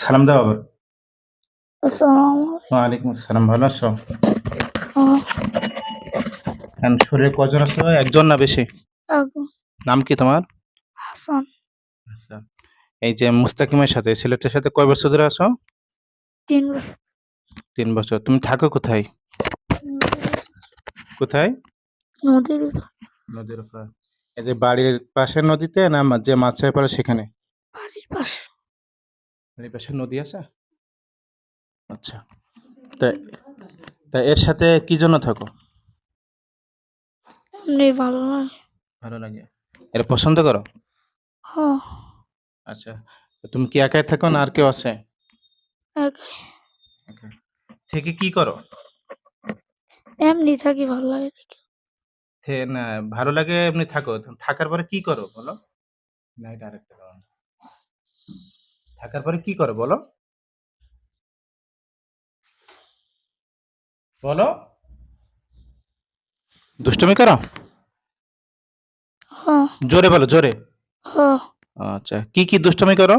সালাম দাও আবার। আসসালামু ওয়ালাইকুম আসসালাম ভালো আছো? এখন শরীরে কজন আছো? একজন না বেশি? নাম কি তোমার? হাসান। আচ্ছা। এই যে মুস্তাকিমের সাথে ছেলেটার সাথে কয় বছর ধরে আছো? তিন বছর। তিন বছর। তুমি থাকো কোথায়? কোথায়? নদীর নদীর উপর। এই যে বাড়ির পাশের নদীতে না যে মাছ চাষ পড়ে সেখানে? বাড়ির পাশে। পাশে নদী আছে। আচ্ছা। তা তা এর সাথে কি জন্য থাকো? এমনি ভালো লাগে। ভালো লাগে। এর পছন্দ করো? হ আচ্ছা তো তুমি কি একাই থাকো না আর কেউ আছে? একাই। একাই। থেকে কি করো? এমনি থাকি ভালো লাগে দেখে। থে- না ভালো লাগে এমনি থাকো। তো থাকার পরে কি করো বলো? না এটা আরেকটা কারণ। থাকার পরে কি করো বলো? বলো। দুষ্টমি করো? জোরে বলো জোরে। আচ্ছা কি কি দুষ্টমি করো?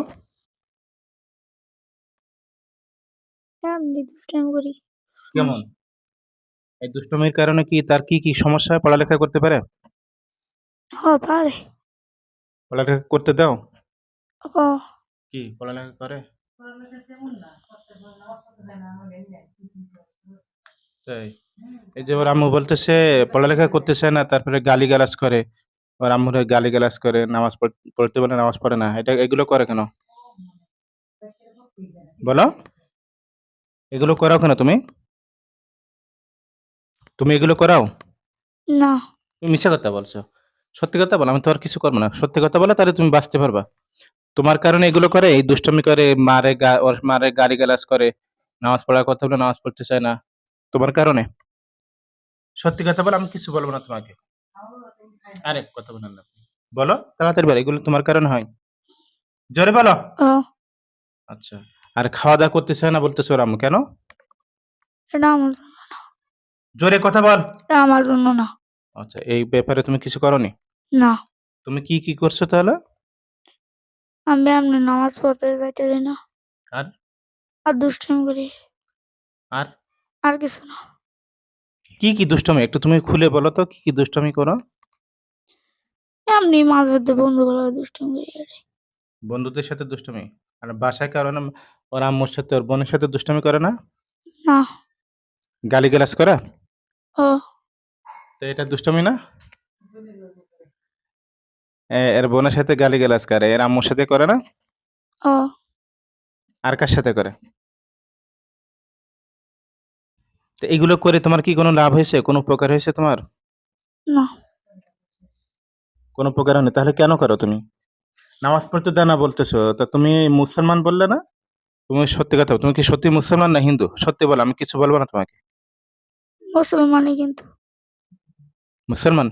করি। কেমন? এই দুষ্টমির কারণে কি তার কি কি সমস্যা হয়? পড়ালেখা করতে পারে? হ পারে। পড়ালেখা করতে দাও? হ কি পড়ালেখা করে? তাই? এই যে ওর আম্মু বলতেছে পড়ালেখা করতেছে না তারপরে গালি গালাজ করে। ওর আম্মুরে গালি গালাজ করে নামাজ পড়- পড়তে বলে নামাজ পড়ে না। এটা এগুলো করে কেন? বলো। এগুলো করাও কেন তুমি? তুমি এগুলো করাও? না। তুমি মিশা কথা বলছো। সত্যি কথা বলো আমি তো আর কিছু করব না। সত্যি কথা বলে তাহলে তুমি বাঁচতে পারবা। তোমার কারণে এগুলো করে? এই দুষ্টমি করে মারে গা- ওর মারে গালি গালাজ করে নামাজ পড়ার কথা বলে নামাজ পড়তে চায় না। তোমার কারণে? সত্যি কথা বলে আমি কিছু বলব না তোমাকে। আরে কথা বলেন না। বলো। তাড়াতাড়ি বলো এগুলো তোমার কারণে হয়। জোরে বলো। আচ্ছা। আর খাওয়া দাওয়া করতে চায় না বলতেছো আম্মু কেন? এটা আমার জন্য জোরে কথা বল। এটা আমার জন্য না। আচ্ছা এই ব্যাপারে তুমি কিছু করনি? না। তুমি কি কি করছ তাহলে? আমি এমনি নামাজ পড়তে যাইতে দিই না। আর? আর দুষ্টাইম করি। আর? আর কিছু না। কি কি দুষ্টমি? একটু তুমি খুলে বলো তো কি কি দুষ্টমি করো? এমনি মাছ ধরতে বন্ধুগুলো দুষ্টাইম করি। বন্ধুদের সাথে দুষ্টমি? আর বাসায় কারণে ওর আম্মুর সাথে ওর বোনের সাথে দুষ্টমি করে না? না। গালি গালাজ করে? ও। তো এটা দুষ্টমি না? এর বোনের সাথে গালি গালাজ করে এর আম্মুর সাথে করে না? ও। আর কার সাথে করে? তো এগুলো করে তোমার কি কোনো লাভ হয়েছে? কোনো উপকার হয়েছে তোমার? না। কোনো উপকার হয়নি? তাহলে কেন করো তুমি? নামাজ পড়তে দেয় না বলতেছো তা তুমি মুসলমান বললে না? তুমি সত্যি কথা তুমি কি সত্যি মুসলমান না হিন্দু? সত্যি বলো আমি কিছু বলব না তোমাকে? মুসলমানই কিন্তু। মুসলমান?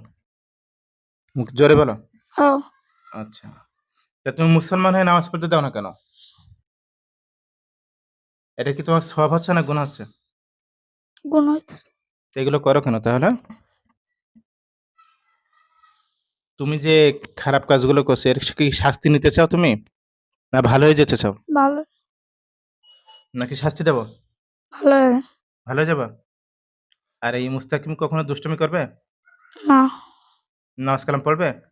মুখ জোরে বলো। ও। আচ্ছা। তা তুমি মুসলমান হয়ে নামাজ পড়তে দাও না কেন? এটা কি তোমার সব হচ্ছে না গুণ হচ্ছে গুণ এগুলো করো কেন তাহলে? তুমি যে খারাপ কাজগুলো করছ এর কি শাস্তি নিতে চাও তুমি? না ভালো হয়ে যেতে চাও? ভালো। নাকি শাস্তি দেবো? ভালো। ভালো যাবা? আর এই মুস্তাকিম কখনো দুষ্টমি করবে? না। নামাজ কালাম পড়বে?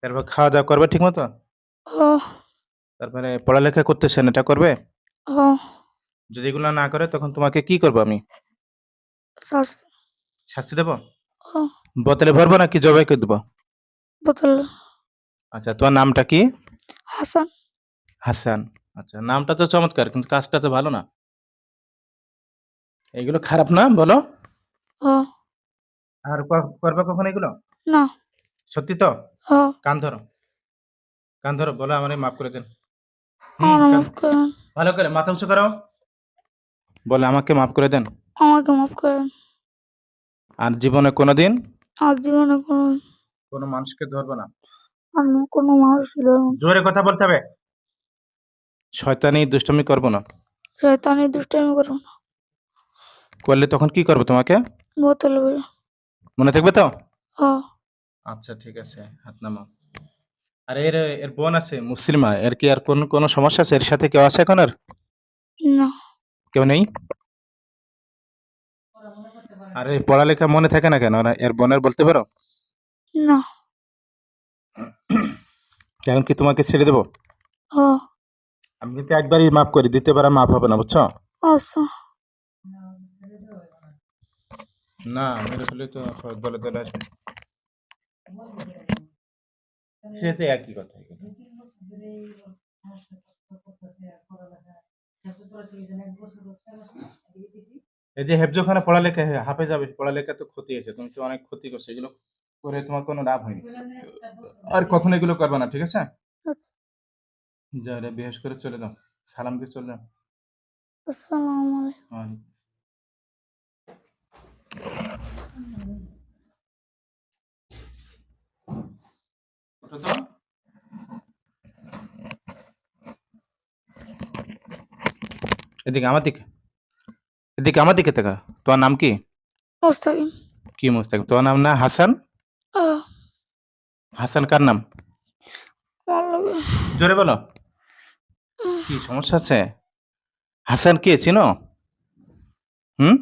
তারপর খাওয়া দাওয়া করবে ঠিক মতো? তারপরে পড়ালেখা করতেছেন এটা করবে? যদি এগুলো না করে তখন তোমাকে কি করব আমি? শাস্তি দেবো? বোতলে ভরবো নাকি জবাই করে দেবো? বোতল। আচ্ছা তোমার নামটা কি? হাসান। হাসান। আচ্ছা নামটা তো চমৎকার কিন্তু কাজটা তো ভালো না। এগুলো খারাপ না বলো? আর ক- করবে কখন এগুলো? না। সত্যি তো? ও কান ধরো। কান ধরো বলো আমারে মাফ করে দেন। হুম, আমার কান- মাফ করেন ভালো করে মাথা উঁচু করো। বলে আমাকে মাফ করে দেন। আমাকে মাফ করেন। আর জীবনে কোনোদিন? আর জীবনে কোনো কোনো মানুষকে ধরবো না। আমি কোনো মানুষ ধরুন জোরে কথা বলতে হবে। শয়তানি দুষ্টমি করব না। শয়তানি দুষ্টামি করব না। করলে তখন কি করব তোমাকে? বোতল বেরো। মনে থাকবে তো? ও আচ্ছা ঠিক আছে হাত নামাও। আরে এর এর বোন আছে? মুসলিমা এর কি আর কোন কোন সমস্যা আছে? এর সাথে কেউ আছে এখন আর? না। কেউ নেই? আরে পড়ালেখা মনে থাকে না কেন? এর বোনের বলতে পারো? না। এখন কি তোমাকে ছেড়ে দেবো? ও। আমি কিন্তু একবারই মাফ করি দ্বিতীয়বার মাফ হবে না বুঝছ? আচ্ছা। না মেরে ফেলে তো দলে দলে আসবে। সেটাই একই কথা এই যে হেফজোখানে পড়ালেখা হাফে যাবে পড়ালেখা তো ক্ষতি হয়েছে তুমি তো অনেক ক্ষতি করছ এগুলো করে তোমার কোনো লাভ হয়নি। আর কখনো এগুলো করবে না ঠিক আছে? আচ্ছা। যা রে বেহেস করে চলে যাও সালাম দিয়ে চলে যাও। আসসালামু আলাইকুম। তো। এদিকে আমার দিকে। এদিকে আমার দিকে তাকা তোমার নাম কি? মুস্তাকিম। কি মুস্তাকিম? তোমার নাম না হাসান? হাসান কার নাম? জোরে বলো। কি সমস্যা আছে? হাসান কে চিনো? হুম?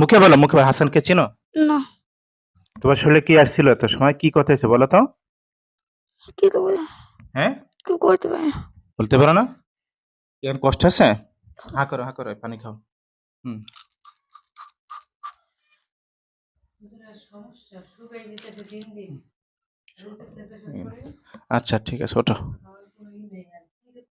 মুখে বলো মুখে বলো। হাসানকে চিনো? না। তোমার শরীরে কি আসছিল এত সময়? কি কথা হয়েছে বলো তো? কি হ্যাঁ কি করতে পারি না। বলতে পারো না? এর কষ্ট আছে? হা করো হা করো পানি খাও। হুম আচ্ছা ঠিক আছে ওঠো